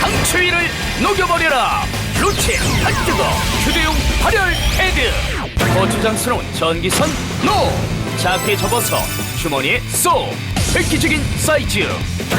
강추위를 녹여버려라. 루체 안 뜨거 휴대용 발열 헤드 거추장스러운 전기선 노. 작게 접어서 주머니에 쏙 획기적인 사이즈.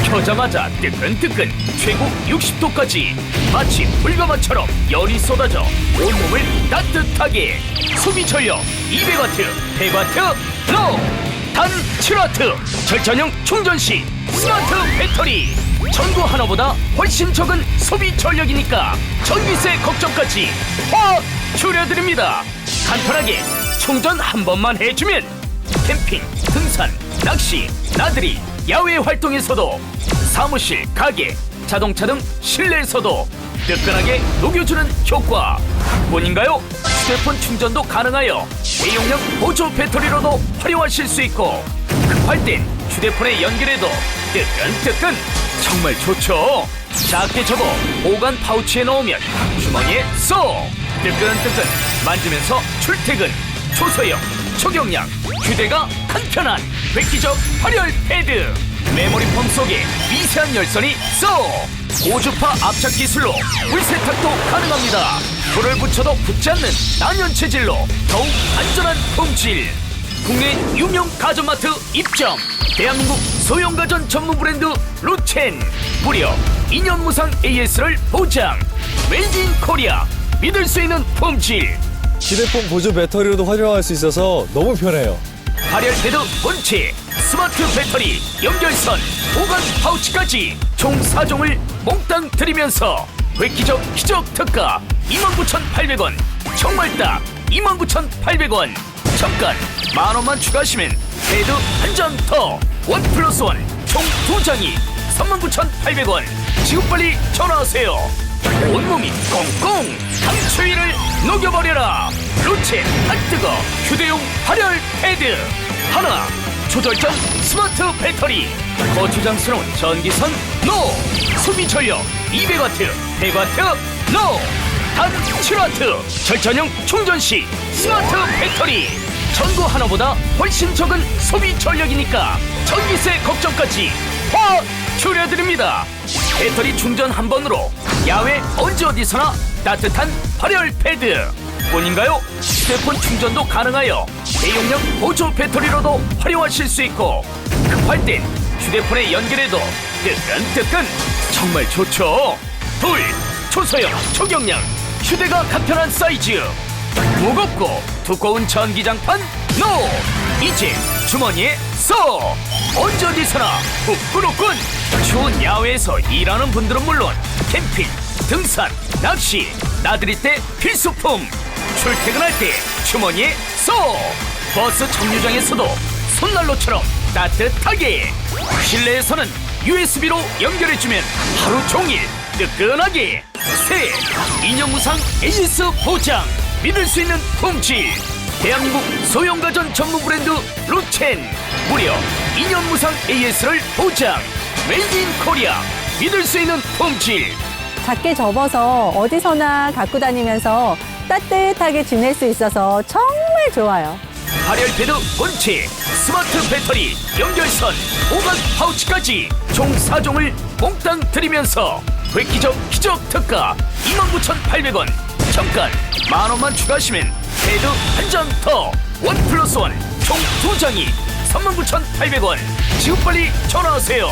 켜자마자 뜨끈뜨끈 최고 60도까지. 마치 불가마처럼 열이 쏟아져 온몸을 따뜻하게. 소비 전력 200와트 100와트 노단 7와트. 절전형 충전 시 스마트 배터리 전구 하나보다 훨씬 적은 소비 전력이니까 전기세 걱정까지 확 줄여드립니다 간편하게 충전 한 번만 해주면 캠핑, 등산, 낚시, 나들이, 야외 활동에서도 사무실, 가게, 자동차 등 실내에서도 뜨끈하게 녹여주는 효과 뿐인가요? 휴대폰 충전도 가능하여 대용량 보조 배터리로도 활용하실 수 있고 급할 땐 휴대폰에 연결해도 뜨끈 뜨끈 정말 좋죠. 작게 접어 보관 파우치에 넣으면 주머니에 쏙! 뜨끈 뜨끈 만지면서 출퇴근 초소형 초경량 휴대가 간편한 획기적 발열 패드. 메모리 폼 속에 미세한 열선이 쏙! 고주파 압착 기술로 물세탁도 가능합니다. 불을 붙여도 붙지 않는 난연 체질로 더욱 안전한 품질 국내 유명 가전마트 입점. 대한민국 소형 가전 전문 브랜드 루첸. 무려 2년 무상 AS를 보장. 메이드 인 코리아 믿을 수 있는 품질. 휴대폰 보조 배터리로도 활용할 수 있어서 너무 편해요. 발열 패드 본체, 스마트 배터리, 연결선, 보관 파우치까지 총 4종을 몽땅 드리면서 획기적 기적 특가 29,800원 정말 딱 29,800원 잠깐 만원만 추가하시면 패드 한장 더. 원 플러스 원총 두 장이 39,800원. 지금 빨리 전화하세요. 온몸이 꽁꽁 강추위를 녹여버려라. 루첸 안 뜨거 휴대용 발열 패드. 하나 조절전 스마트 배터리. 거추장스러운 전기선 노. 소비 전력 200와트 100와트 노 단 7와트 절전형 충전 시 스마트 배터리. 전구 하나보다 훨씬 적은 소비 전력이니까 전기세 걱정까지 확 줄여드립니다. 배터리 충전 한 번으로 야외 언제 어디서나 따뜻한 발열 패드. 뿐인가요? 휴대폰 충전도 가능하여 대용량 보조 배터리로도 활용하실 수 있고 급할 땐 휴대폰에 연결해도 뜨끈뜨끈. 정말 좋죠. 둘 초소형 초경량 휴대가 간편한 사이즈. 무겁고 두꺼운 전기장판 노! 이제 주머니에 쏙 언제 어디서나 후끈후끈! 추운 야외에서 일하는 분들은 물론 캠핑 등산 낚시 나들이 때 필수품! 출퇴근할 때 주머니에 쏙 버스 정류장에서도 손난로처럼 따뜻하게! 실내에서는 USB로 연결해주면 하루 종일 뜨끈하게. 새 2년 무상 에이스 보장. 믿을 수 있는 품질. 대한민국 소형가전 전문 브랜드 루첸. 무려 2년 무상 AS를 보장. 메이드 인 코리아 믿을 수 있는 품질. 작게 접어서 어디서나 갖고 다니면서 따뜻하게 지낼 수 있어서 정말 좋아요. 발열 패드 본체, 스마트 배터리, 연결선, 보관 파우치까지 총 4종을 몽땅 드리면서 획기적 기적 특가 29,800원. 잠깐 만원만 추가하시면 패드 한 장 더. 원 플러스 원 총 두장이 39,800원. 지금 빨리 전화하세요